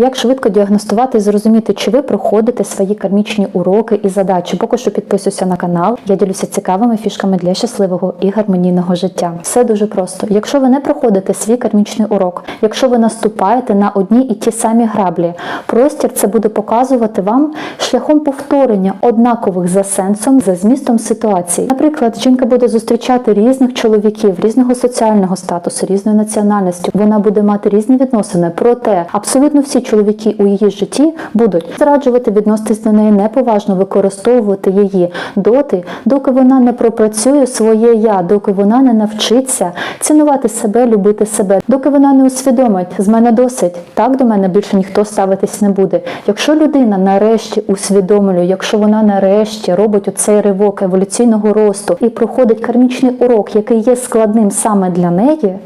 Як швидко діагностувати і зрозуміти, чи ви проходите свої кармічні уроки і задачі? Поки що підписуйся на канал. Я ділюся цікавими фішками для щасливого і гармонійного життя. Все дуже просто. Якщо ви не проходите свій кармічний урок, якщо ви наступаєте на одні і ті самі граблі, простір це буде показувати вам шляхом повторення однакових за сенсом, за змістом ситуації. Наприклад, жінка буде зустрічати різних чоловіків, різного соціального статусу, різної національності. Вона буде мати різні відносини. Проте абсолютно всі чоловіки у її житті будуть зраджувати, відноситись до неї неповажно, використовувати її доти, доки вона не пропрацює своє я, доки вона не навчиться цінувати себе, любити себе, доки вона не усвідомить, з мене досить, так до мене більше ніхто ставитись не буде. Якщо людина нарешті усвідомлює, якщо вона нарешті робить оцей ривок еволюційного росту і проходить кармічний урок, який є складним саме для неї.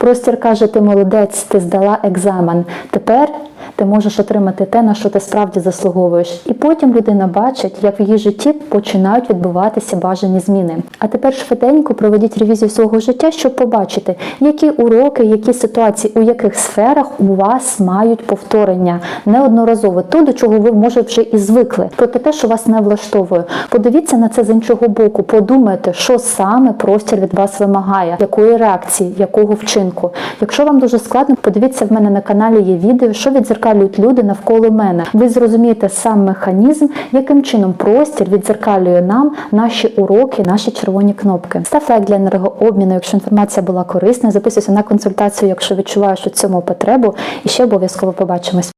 Простір каже, ти молодець, ти здала екзамен. Тепер ти можеш отримати те, на що ти справді заслуговуєш. І потім людина бачить, як в її житті починають відбуватися бажані зміни. А тепер швиденько проведіть ревізію свого життя, щоб побачити, які уроки, які ситуації, у яких сферах у вас мають повторення неодноразово, то до чого ви може вже і звикли. Проте те, що вас не влаштовує. Подивіться на це з іншого боку, подумайте, що саме простір від вас вимагає, якої реакції, якого вчинку. Якщо вам дуже складно, подивіться в мене на каналі є відео, що відзеркалюють люди навколо мене. Ви зрозумієте сам механізм, яким чином простір відзеркалює нам наші уроки, наші червоні кнопки. Став лайк для енергообміну, якщо інформація була корисна. Записуйся на консультацію, якщо відчуваєш у цьому потребу. І ще обов'язково побачимось.